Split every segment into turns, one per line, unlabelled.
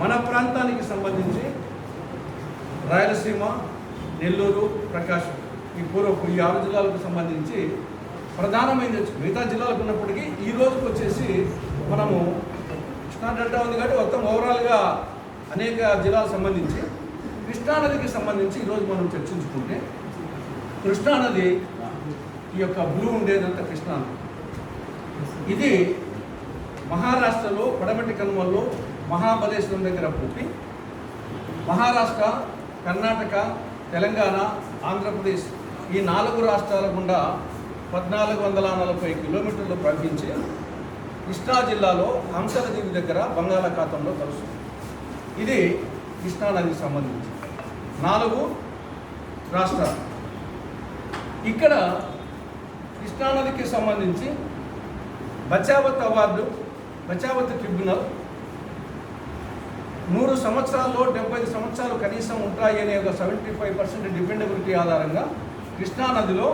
మన ప్రాంతానికి సంబంధించి రాయలసీమ నెల్లూరు ప్రకాశం ఈ పూర్వపు ఈ ఆరు జిల్లాలకు సంబంధించి ప్రధానమైన మిగతా జిల్లాలకు ఉన్నప్పటికీ ఈ రోజుకు వచ్చేసి మనము కృష్ణా డెల్టా ఉంది కాబట్టి మొత్తం ఓవరాల్గా అనేక జిల్లాలకు సంబంధించి కృష్ణానదికి సంబంధించి ఈరోజు మనం చర్చించుకుంటే కృష్ణానది ఈ యొక్క బ్లూ ఉండేదంత కృష్ణానది ఇది మహారాష్ట్రలో పడమటి కనుమల్లో మహాబలేశ్వరం దగ్గర పుట్టి మహారాష్ట్ర కర్ణాటక తెలంగాణ ఆంధ్రప్రదేశ్ ఈ నాలుగు రాష్ట్రాల గుండా పద్నాలుగు వందల నలభై కిలోమీటర్లు ప్రవహించే కృష్ణా జిల్లాలో హంసలదీవి దగ్గర బంగాళాఖాతంలో కలుస్తుంది. ఇది కృష్ణానదికి సంబంధించి. నాలుగు రాష్ట్రాలు. ఇక్కడ కృష్ణానదికి సంబంధించి బచావత్ అవార్డు బచావత్ ట్రిబ్యునల్ నూరు సంవత్సరాల్లో డెబ్బై ఐదు సంవత్సరాలు కనీసం ఉంటాయి అనే ఒక సెవెంటీ ఫైవ్ పర్సెంట్ డిపెండబిలిటీ ఆధారంగా కృష్ణానదిలో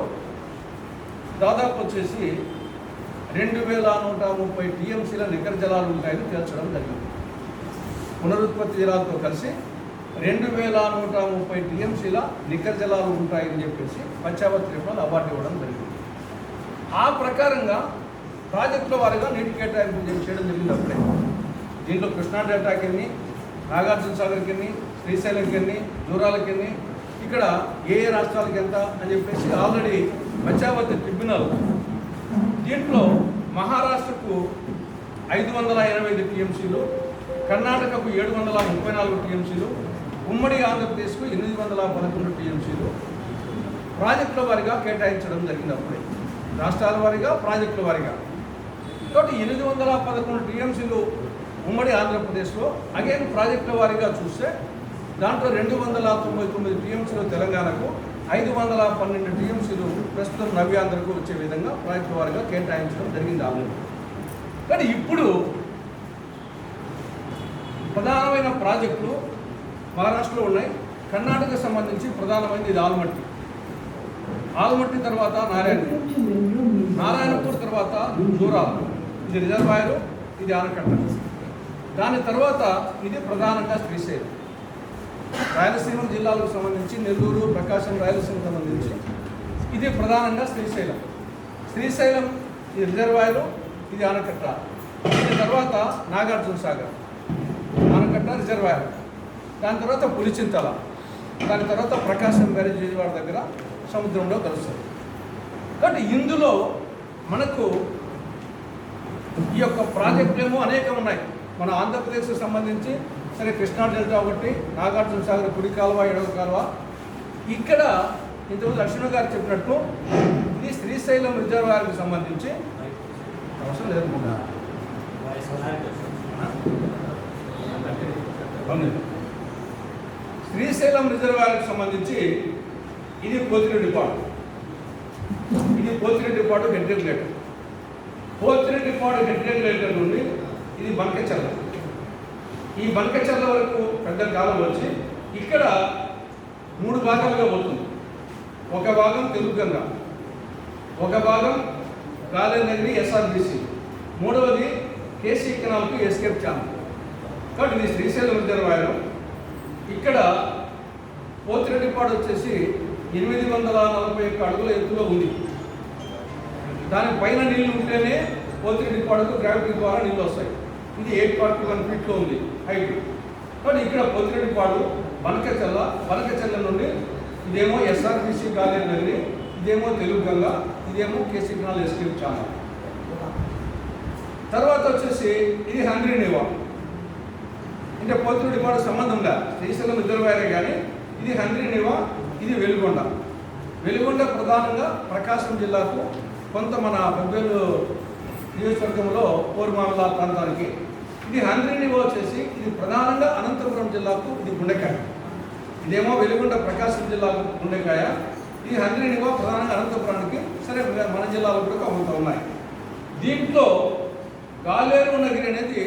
దాదాపు వచ్చేసి రెండు వేల నూట ముప్పై టీఎంసీల నికర జలాలు ఉంటాయని తేల్చడం జరిగింది. పునరుత్పత్తి జలాలతో కలిసి రెండు వేల నూట ముప్పై టీఎంసీల నికర జలాలు ఉంటాయని చెప్పేసి పంచావత్ ట్రిబ్యునల్ అవార్డు ఇవ్వడం జరిగింది. ఆ ప్రకారంగా ప్రాజెక్టుల వారిగా నీటి కేటాయింపు చేయడం జరిగింది అప్పుడే. దీంట్లో కృష్ణా డెల్టాకి నాగార్జున సాగర్కి ఎన్ని శ్రీశైలంకి ఎన్ని దూరాలకి ఎన్ని ఇక్కడ ఏ ఏ రాష్ట్రాలకి ఎంత అని చెప్పేసి ఆల్రెడీ బచావత్ ట్రిబ్యునల్ దీంట్లో మహారాష్ట్రకు ఐదు వందల ఎనభై ఐదు టీఎంసీలు కర్ణాటకకు ఏడు వందల ముప్పై నాలుగు టీఎంసీలు ఉమ్మడి ఆంధ్రప్రదేశ్కు ఎనిమిది వందల పదకొండు టీఎంసీలు ప్రాజెక్టుల వారిగా కేటాయించడం జరిగింది అప్పుడే. రాష్ట్రాల వారిగా ప్రాజెక్టుల వారిగా. కాబట్టి ఎనిమిది వందల పదకొండు టీఎంసీలు ఉమ్మడి ఆంధ్రప్రదేశ్లో అగైన్ ప్రాజెక్టుల వారిగా చూస్తే దాంట్లో రెండు వందల తొంభై తొమ్మిది టీఎంసీలు తెలంగాణకు ఐదు వందల పన్నెండు టీఎంసీలు ప్రస్తుతం నవ్యాంధ్రకు వచ్చే విధంగా ప్రాజెక్టుల వారిగా కేటాయించడం జరిగింది ఆల్రెడీ. కానీ ఇప్పుడు ప్రధానమైన ప్రాజెక్టులు మహారాష్ట్రలో ఉన్నాయి. కర్ణాటకకు సంబంధించి ప్రధానమైనది ఇది ఆల్మట్టి. ఆల్మట్టి తర్వాత నారాయణ. నారాయణపూర్ తర్వాత దూరాలు ఇది రిజర్వాయరు ఇది ఆనకట్ట. దాని తర్వాత ఇది ప్రధానంగా శ్రీశైలం రాయలసీమ జిల్లాలకు సంబంధించి నెల్లూరు ప్రకాశం రాయలసీమకు సంబంధించి ఇది ప్రధానంగా శ్రీశైలం శ్రీశైలం ఇది రిజర్వాయరు ఇది ఆనకట్ట. దీని తర్వాత నాగార్జున సాగర్ ఆనకట్ట రిజర్వాయర్. దాని తర్వాత పులిచింతల. దాని తర్వాత ప్రకాశం బ్యారేజ్ విజయవాడ దగ్గర సముద్రంలో కలుస్తుంది. కాబట్టి ఇందులో మనకు ఈ యొక్క ప్రాజెక్టులేమో అనేకం ఉన్నాయి. మన ఆంధ్రప్రదేశ్కి సంబంధించి సరే కృష్ణా డెల్టా ఒకటి నాగార్జున సాగర్ కుడి కాలువ ఎడవ కాలువ. ఇక్కడ ఇంతకుముందు లక్ష్మణ్ గారు చెప్పినట్టు ఇది శ్రీశైలం రిజర్వాయర్కి సంబంధించి. అవసరం లేదు శ్రీశైలం రిజర్వాయర్కి సంబంధించి ఇది పోతిరెడ్డిపాడు ఇది Pothireddypadu head regulator Pothireddypadu head regulator నుండి ఇది బంకచర్ల. ఈ బంకచర్ల వరకు పెద్ద కాలం వచ్చి ఇక్కడ మూడు భాగాలుగా పోతుంది. ఒక భాగం తెలుగు ఒక భాగం కాలేనగిరి ఎస్ఆర్బిసి మూడవది కేసీ కెనాల్కు ఎస్కేప్ ఛానల్ కాబట్టి ఇది శ్రీశైలం రాయడం ఇక్కడ పోతిరెడ్డిపాడు వచ్చేసి ఎనిమిది వందల నలభై ఒక్క అడుగుల ఎత్తులో ఉంది. దాని పైన నీళ్ళు ఉంటేనే పోతిరెడ్డిపాడుకు గ్రావిటీ ద్వారా నీళ్ళు వస్తాయి. ఇది ఎయిట్ ఫార్టీ వన్ ఫీట్లో ఉంది హైట్. కాబట్టి ఇక్కడ పోతిరెడ్డిపాడు బనకచెల్ల బనకచెల్ల నుండి ఇదేమో ఎస్ఆర్బిసి గాలేరు నగరి ఇదేమో తెలుగు గంగ ఇదేమో కేసీ కెనాల్ ఎస్కేప్ ఛానల్. తర్వాత వచ్చేసి ఇది హండ్రీ నివా అంటే పోతుడి కూడా సంబంధం లేదు శ్రీశైలం రిజర్వాయరే కానీ ఇది హండ్రీ నివా ఇది వెలుగొండ. వెలుగొండ ప్రధానంగా ప్రకాశం జిల్లాకు కొంత మన పెద్దలు నియోజకవర్గంలో పూర్మామల ప్రాంతానికి. ఇది హండ్రీ వచ్చేసి ఇది ప్రధానంగా అనంతపురం జిల్లాకు ఇది గుండెకాయ. ఇదేమో వెలుగొండ ప్రకాశం జిల్లాకు గుండెకాయ. ఈ హండ్రీ ప్రధానంగా అనంతపురానికి సరే మన జిల్లాలో కూడా కొంత ఉన్నాయి. దీంట్లో గాలేరు నగిరి అనేది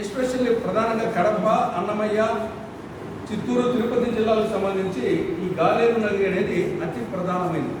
ఎస్పెషల్లీ ప్రధానంగా కడప అన్నమయ్య చిత్తూరు తిరుపతి జిల్లాలకు సంబంధించి ఈ గాలేరు నగిరి అనేది అతి ప్రధానమైనది.